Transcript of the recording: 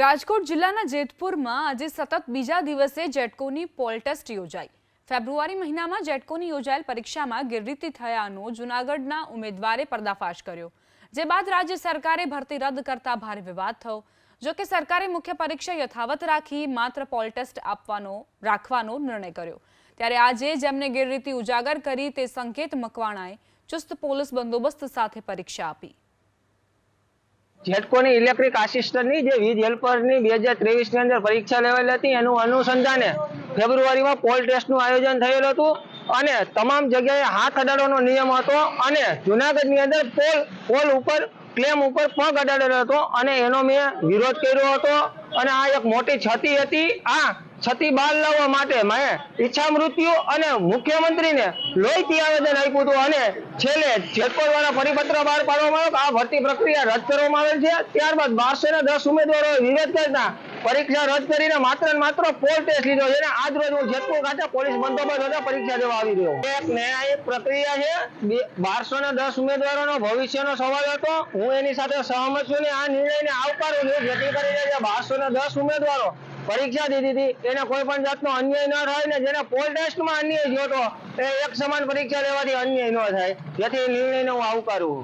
રાજકોટ જિલ્લાના જેતપુરમાં આજે સતત બીજા દિવસે જેટકોની પોલ ટેસ્ટ યોજાઈ. ફેબ્રુઆરી મહિનામાં જેટકોની યોજાયેલ પરીક્ષામાં ગેરરીતિ થયાનો જૂનાગઢના ઉમેદવારે પર્દાફાશ કર્યો. જે બાદ રાજ્ય સરકારે ભરતી રદ કરતા ભારે વિવાદ થયો. જો કે સરકારે મુખ્ય પરીક્ષા યથાવત રાખી માત્ર પોલ ટેસ્ટ આપવાનો, રાખવાનો નિર્ણય કર્યો. ત્યારે આજે જેમને ગેરરીતિ ઉજાગર કરી તે સંકેત મકવાણાએ ચુસ્ત પોલીસ બંદોબસ્ત સાથે પરીક્ષા આપી. જેટકોની ઇલેક્ટ્રિક આસિસ્ટન્ટની જે વીજ હેલ્પરની બે હજાર ત્રેવીસની અંદર પરીક્ષા લેવાયેલી હતી, એનું અનુસંધાને ફેબ્રુઆરીમાં પોલ ટેસ્ટનું આયોજન થયેલું હતું અને તમામ જગ્યાએ હાથ અડાડવાનો નિયમ હતો અને જુનાગઢની અંદર પોલ પોલ ઉપર ક્લેમ ઉપર પગ અડાડેલો હતો અને એનો મેં વિરોધ કર્યો હતો અને આ એક મોટી છતી હતી. આ છતી બહાર લાવવા માટે મેં ઈચ્છા મૃત્યુ અને મુખ્યમંત્રીને લોહીથી આવેદન આપ્યું હતું અને છેલ્લે જેતપુર વાળા પરિપત્ર બહાર પાડવામાં આવ્યો આ ભરતી પ્રક્રિયા રદ કરવામાં આવેલ છે. ત્યારબાદ બારસો ને દસ ઉમેદવારોએ વિરોધ કરતા પરીક્ષા રદ કરીને માત્ર ને માત્ર પોલ ટેસ્ટ લીધો છે આજ રોજ હું જેતપુર ખાતે પોલીસ બંદોબસ્ત હતો પરીક્ષા દેવા આવી રહ્યો. એક ન્યાયિક પ્રક્રિયા છે. બારસો ને દસ ઉમેદવારોનો ભવિષ્યનો સવાલ હતો. હું એની સાથે સહમત છું ને આ નિર્ણયને આવકારું છું. જેથી કરીને જે બારસો ને દસ ઉમેદવારો પરીક્ષા દીધી હતી, એને કોઈ પણ જાતનો અન્યાય ન થાય ને જેને પોલ ટેસ્ટમાં અન્યાય હતો, એ એક સમાન પરીક્ષા લેવાથી અન્યાય ન થાય. જેથી નિર્ણયને હું આવકારું